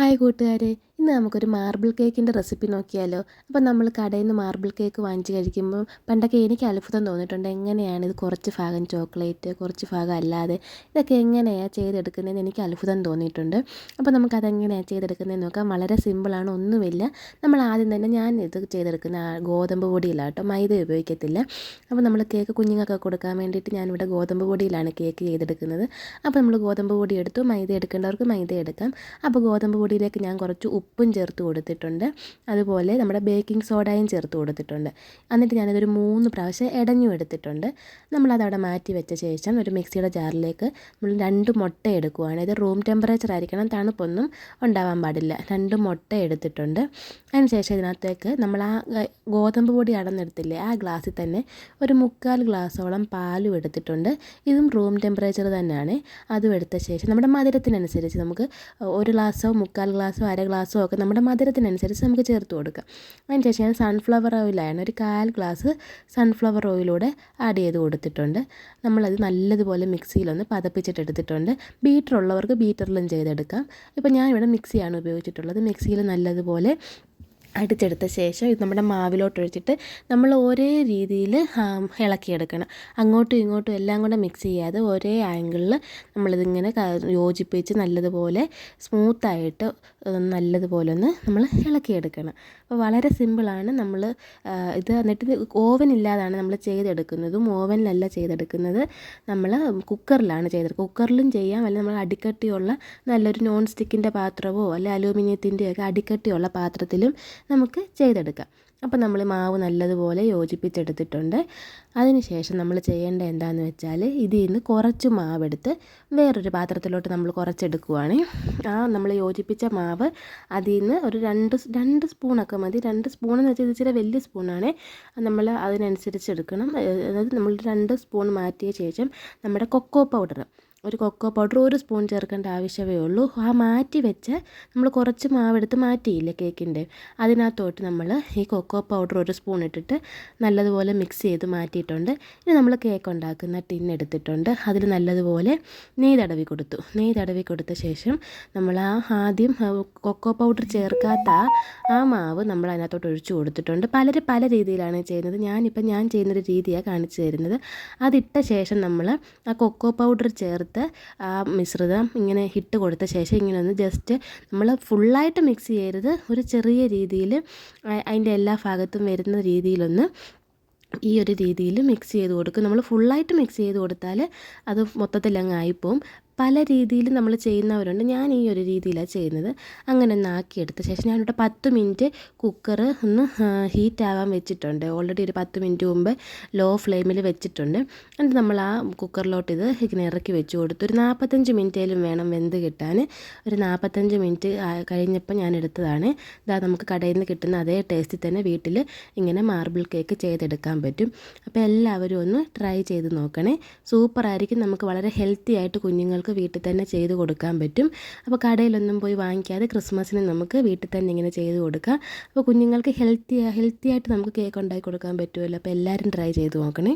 ሀይ ጎዳዴ ഇന്ന് നമുക്കൊരു മാർബിൾ കേക്കിന്റെ റെസിപ്പി നോക്കിയാലോ? അപ്പോൾ നമ്മൾ കടയിൽ നിന്ന് മാർബിൾ കേക്ക് വാങ്ങിച്ച് കഴിക്കുമ്പോൾ പണ്ടൊക്കെ എനിക്ക് അത്ഭുതം തോന്നിയിട്ടുണ്ട്. എങ്ങനെയാണ് ഇത് കുറച്ച് ഭാഗം ചോക്ലേറ്റ് കുറച്ച് ഭാഗം അല്ലാതെ ഇതൊക്കെ എങ്ങനെയാണ് ചെയ്തെടുക്കുന്നതെന്ന് എനിക്ക് അത്ഭുതം തോന്നിയിട്ടുണ്ട്. അപ്പോൾ നമുക്കതെങ്ങനെയാണ് ചെയ്തെടുക്കുന്നതെന്ന് നോക്കാം. വളരെ സിമ്പിളാണ് ഒന്നുമില്ല. നമ്മൾ ആദ്യം തന്നെ ഞാൻ ഇത് ചെയ്തെടുക്കുന്ന ഗോതമ്പ് പൊടിയിലാണ് കേട്ടോ. മൈദ ഉപയോഗിക്കത്തില്ല. അപ്പോൾ നമ്മൾ കേക്ക് കുഞ്ഞുങ്ങൾക്ക് കൊടുക്കാൻ വേണ്ടിയിട്ട് ഞാനിവിടെ ഗോതമ്പ് പൊടിയിലാണ് കേക്ക് ചെയ്തെടുക്കുന്നത്. അപ്പോൾ നമ്മൾ ഗോതമ്പ് പൊടി എടുത്തു. മൈദ എടുക്കേണ്ടവർക്ക് മൈദ എടുക്കാം. അപ്പോൾ ഗോതമ്പ് പൊടിയിലേക്ക് ഞാൻ കുറച്ച് ഉപ്പും ചേർത്ത് കൊടുത്തിട്ടുണ്ട്. അതുപോലെ നമ്മുടെ ബേക്കിംഗ് സോഡയും ചേർത്ത് കൊടുത്തിട്ടുണ്ട്. എന്നിട്ട് ഞാനിതൊരു മൂന്ന് പ്രാവശ്യം ഇടഞ്ഞു എടുത്തിട്ടുണ്ട്. നമ്മളതവിടെ മാറ്റി വെച്ച ശേഷം ഒരു മിക്സിയുടെ ജാറിലേക്ക് നമ്മൾ രണ്ട് മുട്ട എടുക്കുകയാണ് ഇത് റൂം ടെമ്പറേച്ചർ ആയിരിക്കണം തണുപ്പൊന്നും ഉണ്ടാവാൻ പാടില്ല. രണ്ട് മുട്ട എടുത്തിട്ടുണ്ട്. അതിനുശേഷം ഇതിനകത്തേക്ക് നമ്മൾ ആ ഗോതമ്പ് പൊടി അടന്നെടുത്തില്ലേ ആ ഗ്ലാസ്സിൽ തന്നെ ഒരു മുക്കാൽ ഗ്ലാസ്സോളം പാലും എടുത്തിട്ടുണ്ട്. ഇതും റൂം ടെമ്പറേച്ചർ തന്നെയാണ്. അതും എടുത്ത ശേഷം നമ്മുടെ മധുരത്തിനനുസരിച്ച് നമുക്ക് ഒരു ഗ്ലാസ്സോ മുക്കാൽ ഗ്ലാസ്സോ അര ഗ്ലാസ്സോ ഒക്കെ നമ്മുടെ മധുരത്തിനനുസരിച്ച് നമുക്ക് ചേർത്ത് കൊടുക്കാം. അതിനുശേഷം ഞാൻ സൺഫ്ലവർ ഓയിലാണ് ഒരു കാൽ ഗ്ലാസ് സൺഫ്ലവർ ഓയിലൂടെ ആഡ് ചെയ്ത് കൊടുത്തിട്ടുണ്ട്. നമ്മളത് നല്ലതുപോലെ മിക്സിയിലൊന്ന് ബീറ്റർ ഉള്ളവർക്ക് ബീറ്ററിലും ചെയ്തെടുക്കാം. ഇപ്പോൾ ഞാൻ ഇവിടെ മിക്സിയാണ് ഉപയോഗിച്ചിട്ടുള്ളത്. മിക്സിയിൽ നല്ലതുപോലെ അടിച്ചെടുത്ത ശേഷം ഇത് നമ്മുടെ മാവിലോട്ട് ഒഴിച്ചിട്ട് നമ്മൾ ഒരേ രീതിയിൽ ഇളക്കിയെടുക്കണം. അങ്ങോട്ടും ഇങ്ങോട്ടും എല്ലാം കൂടെ മിക്സ് ചെയ്യാതെ ഒരേ ആംഗിളിൽ നമ്മളിതിങ്ങനെ യോജിപ്പിച്ച് നല്ലതുപോലെ സ്മൂത്തായിട്ട് നല്ലതുപോലെ ഒന്ന് നമ്മൾ ഇളക്കിയെടുക്കണം. അപ്പോൾ വളരെ സിമ്പിളാണ് നമ്മൾ ഇത് എന്നിട്ട് ഓവൻ ഇല്ലാതാണ് നമ്മൾ ചെയ്തെടുക്കുന്നതും ഓവനിലല്ല ചെയ്തെടുക്കുന്നത്. നമ്മൾ കുക്കറിലാണ് ചെയ്തെടുക്കുക കുക്കറിലും ചെയ്യാം അല്ലെങ്കിൽ നമ്മൾ അടിക്കട്ടിയുള്ള നല്ലൊരു നോൺ സ്റ്റിക്കിന്റെ പാത്രമോ അല്ലെങ്കിൽ അലൂമിനിയത്തിന്റെയൊക്കെ അടിക്കട്ടിയുള്ള പാത്രത്തിലും നമുക്ക് ചെയ്തെടുക്കാം. അപ്പോൾ നമ്മൾ മാവ് നല്ലതുപോലെ യോജിപ്പിച്ചെടുത്തിട്ടുണ്ട്. അതിനുശേഷം നമ്മൾ ചെയ്യേണ്ട എന്താണെന്ന് വെച്ചാൽ ഇതിൽ നിന്ന് കുറച്ച് മാവെടുത്ത് വേറൊരു പാത്രത്തിലോട്ട് നമ്മൾ കുറച്ചെടുക്കുവാണ്. ആ നമ്മൾ യോജിപ്പിച്ച മാവ് അതിൽ നിന്ന് ഒരു രണ്ട് രണ്ട് സ്പൂണൊക്കെ മതി. രണ്ട് സ്പൂണെന്ന് വെച്ചാൽ ഇത് ഇച്ചിരി വലിയ സ്പൂണാണ്. നമ്മൾ അതിനനുസരിച്ച് എടുക്കണം അതായത് നമ്മൾ രണ്ട് സ്പൂൺ മാറ്റിയ ശേഷം നമ്മുടെ കൊക്കോ പൗഡർ ഒരു കൊക്കോ പൗഡർ ഒരു സ്പൂൺ ചേർക്കേണ്ട ആവശ്യമേ ഉള്ളൂ. ആ മാറ്റി വെച്ച് നമ്മൾ കുറച്ച് മാവെടുത്ത് മാറ്റിയില്ലേ കേക്കിന്റെ അതിനകത്തോട്ട് നമ്മൾ ഈ കൊക്കോ പൗഡർ ഒരു സ്പൂൺ ഇട്ടിട്ട് നല്ലതുപോലെ മിക്സ് ചെയ്ത് മാറ്റിയിട്ടുണ്ട്. ഇനി നമ്മൾ കേക്ക് ഉണ്ടാക്കുന്ന ടിൻ എടുത്തിട്ടുണ്ട്. അതിൽ നല്ലതുപോലെ നെയ് തടവി കൊടുത്തു. നെയ് തടവി കൊടുത്ത ശേഷം നമ്മൾ ആ ആദ്യം കൊക്കോ പൗഡർ ചേർക്കാത്ത ആ മാവ് നമ്മൾ അതിനകത്തോട്ട് ഒഴിച്ചു കൊടുത്തിട്ടുണ്ട്. പലരും പല രീതിയിലാണ് ചെയ്യുന്നത്. ഞാനിപ്പോൾ ഞാൻ ചെയ്യുന്നൊരു രീതിയാണ് കാണിച്ചു തരുന്നത്. അതിട്ട ശേഷം നമ്മൾ ആ കൊക്കോ പൗഡർ ചേർത്ത് ചേർത്ത് ആ മിശ്രിതം ഇങ്ങനെ ഹിറ്റ് കൊടുത്ത ശേഷം ഇങ്ങനെ ഒന്ന് ജസ്റ്റ് നമ്മൾ ഫുള്ളായിട്ട് മിക്സ് ചെയ്യരുത്. ഒരു ചെറിയ രീതിയിൽ അതിന്റെ എല്ലാ ഭാഗത്തും വരുന്ന രീതിയിലൊന്ന് ഈ ഒരു രീതിയിൽ മിക്സ് ചെയ്ത് കൊടുക്കും. നമ്മൾ ഫുള്ളായിട്ട് മിക്സ് ചെയ്ത് കൊടുത്താൽ അത് മൊത്തത്തിൽ അങ്ങ് ആയിപ്പോവും. പല രീതിയിൽ നമ്മൾ ചെയ്യുന്നവരുണ്ട്. ഞാൻ ഈ ഒരു രീതിയിലാണ് ചെയ്യുന്നത്. അങ്ങനെ ഒന്ന് ആക്കിയെടുത്ത ശേഷം ഞാനിവിടെ പത്ത് മിനിറ്റ് കുക്കർ ഒന്ന് ഹീറ്റ് ആവാൻ വെച്ചിട്ടുണ്ട്. ഓൾറെഡി ഒരു പത്ത് മിനിറ്റ് മുമ്പ് ലോ ഫ്ലെയിമിൽ വെച്ചിട്ടുണ്ട്. എന്നിട്ട് നമ്മൾ ആ കുക്കറിലോട്ട് ഇത് ഇങ്ങനെ ഇറക്കി വെച്ച് കൊടുത്തു ഒരു നാൽപ്പത്തഞ്ച് മിനിറ്റേലും വേണം വെന്ത് കിട്ടാൻ. ഒരു നാൽപ്പത്തഞ്ച് മിനിറ്റ് കഴിഞ്ഞപ്പോൾ ഞാൻ എടുത്തതാണ്. ഇതാ നമുക്ക് കടയിൽ നിന്ന് കിട്ടുന്ന അതേ ടേസ്റ്റിൽ തന്നെ വീട്ടിൽ ഇങ്ങനെ മാർബിൾ കേക്ക് ചെയ്തെടുക്കാൻ പറ്റും. അപ്പോൾ എല്ലാവരും ഒന്ന് ട്രൈ ചെയ്ത് നോക്കണേ. സൂപ്പറായിരിക്കും നമുക്ക് വളരെ ഹെൽത്തി ആയിട്ട് കുഞ്ഞുങ്ങൾക്ക് നമുക്ക് വീട്ടിൽ തന്നെ ചെയ്ത് കൊടുക്കാൻ പറ്റും. അപ്പോൾ കടയിലൊന്നും പോയി വാങ്ങിക്കാതെ ക്രിസ്മസിന് നമുക്ക് വീട്ടിൽ തന്നെ ഇങ്ങനെ ചെയ്ത് കൊടുക്കാം. അപ്പോൾ കുഞ്ഞുങ്ങൾക്ക് ഹെൽത്തി ഹെൽത്തി ആയിട്ട് നമുക്ക് കേക്ക് ഉണ്ടാക്കി കൊടുക്കാൻ പറ്റുമല്ലോ. അപ്പോൾ എല്ലാവരും ട്രൈ ചെയ്ത് നോക്കണേ.